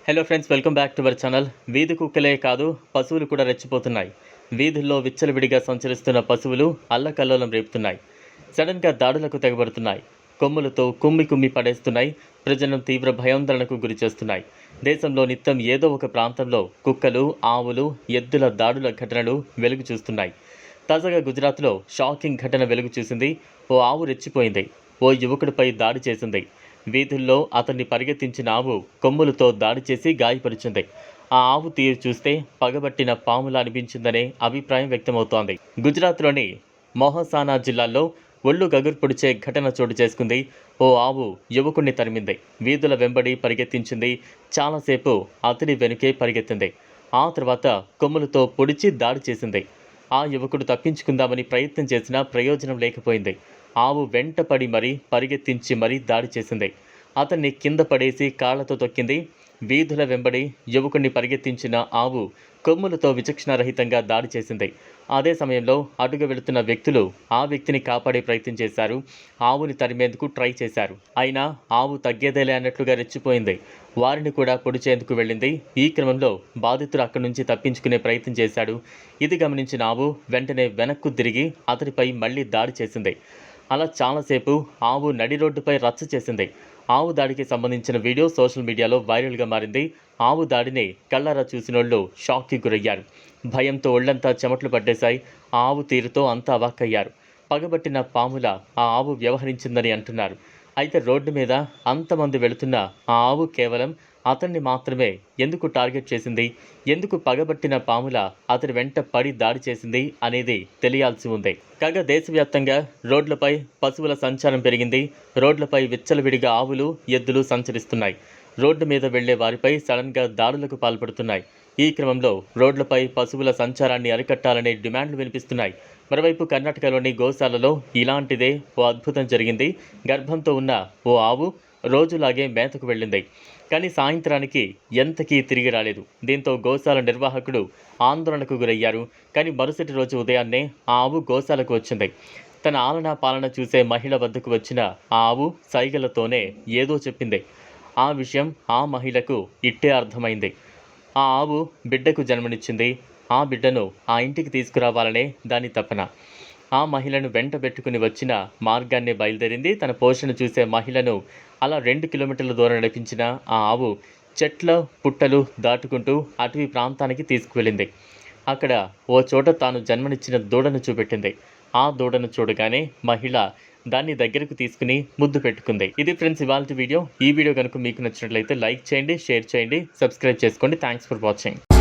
Hello friends welcome back to our channel వీధి కుక్కలే కాదు పశువులు కూడా రెచ్చిపోతున్నాయి. వీధుల్లో విచ్చలవిడిగా సంచరిస్తున్న పశువులు అల్లకల్లోలం రేపుతున్నాయి. సడన్గా దాడులకు తెగబడుతున్నాయి. కొమ్ములతో కుమ్మి కుమ్మి పడేస్తున్నాయి. ప్రజలను తీవ్ర భయాందోళనకు గురి చేస్తున్నాయి. దేశంలో నిత్యం ఏదో ఒక ప్రాంతంలో కుక్కలు ఆవులు ఎద్దుల దాడుల ఘటనలు వెలుగు చూస్తున్నాయి. తాజాగా గుజరాత్లో షాకింగ్ ఘటన వెలుగు చూసింది. ఓ ఆవు రెచ్చిపోయింది. ఓ యువకుడిపై దాడి చేసింది. వీధుల్లో అతన్ని పరిగెత్తించిన ఆవు కొమ్ములతో దాడి చేసి గాయపరిచింది. ఆ ఆవు తీరు చూస్తే పగబట్టిన పాములా అనిపించిందనే అభిప్రాయం వ్యక్తమవుతోంది. గుజరాత్లోని మొహసానా జిల్లాలో ఒళ్ళు గగురు పొడిచే ఘటన చోటు చేసుకుంది ఓ ఆవు యువకుణ్ణి తరిమింది. వీధుల వెంబడి పరిగెత్తించింది. చాలాసేపు అతని వెనుకే పరిగెత్తింది. ఆ తర్వాత కొమ్ములతో పొడిచి దాడి చేసింది. ఆ యువకుడు తప్పించుకుందామని ప్రయత్నం చేసినా ప్రయోజనం లేకపోయింది. ఆవు వెంట పడి మరీ పరిగెత్తించి మరీ దాడి చేసింది. అతన్ని కింద పడేసి కాళ్ళతో తొక్కింది. వీధుల వెంబడి యువకుణ్ణి పరిగెత్తించిన ఆవు కొమ్ములతో విచక్షణారహితంగా దాడి చేసింది. అదే సమయంలో అడుగు వెళుతున్న వ్యక్తులు ఆ వ్యక్తిని కాపాడే ప్రయత్నం చేశారు. ఆవుని తరిమేందుకు ట్రై చేశారు. అయినా ఆవు తగ్గేదేలే అన్నట్లుగా రెచ్చిపోయింది. వారిని కూడా పొడిచేందుకు వెళ్ళింది. ఈ క్రమంలో బాధితుడు అక్కడి నుంచి తప్పించుకునే ప్రయత్నం చేశాడు. ఇది గమనించిన ఆవు వెంటనే వెనక్కు తిరిగి అతడిపై మళ్ళీ దాడి చేసింది. అలా చాలాసేపు ఆవు నడి రోడ్డుపై రచ్చ చేసింది. ఆవు దాడికి సంబంధించిన వీడియో సోషల్ మీడియాలో వైరల్గా మారింది. ఆవు దాడిని కళ్ళారా చూసినోళ్ళు షాక్కి గురయ్యారు. భయంతో ఒళ్ళంతా చెమట్లు పట్టేశాయి. ఆ ఆవు తీరుతో అంతా అవాక్కయ్యారు. పగబట్టిన పాముల ఆ ఆవు వ్యవహరించిందని అంటున్నారు. అయితే రోడ్డు మీద అంతమంది వెళుతున్న ఆ ఆవు కేవలం అతన్ని మాత్రమే ఎందుకు టార్గెట్ చేసింది? ఎందుకు పగబట్టిన పాముల అతని వెంట పడి దాడి చేసింది అనేది తెలియాల్సి ఉంది. కాగా దేశవ్యాప్తంగా రోడ్లపై పశువుల సంచారం పెరిగింది. రోడ్లపై విచ్చలవిడిగా ఆవులు ఎద్దులు సంచరిస్తున్నాయి. రోడ్డు మీద వెళ్ళే వారిపై సడన్గా దాడులకు పాల్పడుతున్నాయి. ఈ క్రమంలో రోడ్లపై పశువుల సంచారాన్ని అరికట్టాలనే డిమాండ్లు వినిపిస్తున్నాయి. మరోవైపు కర్ణాటకలోని గోశాలలో ఇలాంటిదే ఓ అద్భుతం జరిగింది. గర్భంతో ఉన్న ఓ ఆవు రోజులాగే మేతకు వెళ్ళింది. కానీ సాయంత్రానికి ఎంతకీ తిరిగి రాలేదు. దీంతో గోశాల నిర్వాహకుడు ఆందోళనకు గురయ్యారు. కానీ మరుసటి రోజు ఉదయాన్నే ఆ ఆవు గోశాలకు వచ్చింది. తన ఆలన పాలన చూసే మహిళ వద్దకు వచ్చిన ఆ ఆవు సైగలతోనే ఏదో చెప్పింది. ఆ విషయం ఆ మహిళకు ఇట్టే అర్థమైంది. ఆ ఆవు బిడ్డకు జన్మనిచ్చింది. ఆ బిడ్డను ఆ ఇంటికి తీసుకురావాలనే దాని తపన. ఆ మహిళను వెంట పెట్టుకుని వచ్చిన మార్గాన్ని బయలుదేరింది. తన పోషణ చూసే మహిళను అలా రెండు కిలోమీటర్ల దూరం నడిపించిన ఆ ఆవు చెట్ల పుట్టలు దాటుకుంటూ అటవీ ప్రాంతానికి తీసుకువెళ్ళింది. అక్కడ ఓ చోట తాను జన్మనిచ్చిన దూడను చూపెట్టింది. ఆ దూడను చూడగానే మహిళ దాన్ని దగ్గరకు తీసుకుని ముద్దు పెట్టుకుంది. ఇది ఫ్రెండ్స్ ఇవాళ వీడియో. ఈ వీడియో కనుక మీకు నచ్చినట్లయితే లైక్ చేయండి షేర్ చేయండి సబ్స్క్రైబ్ చేసుకోండి. Thanks for watching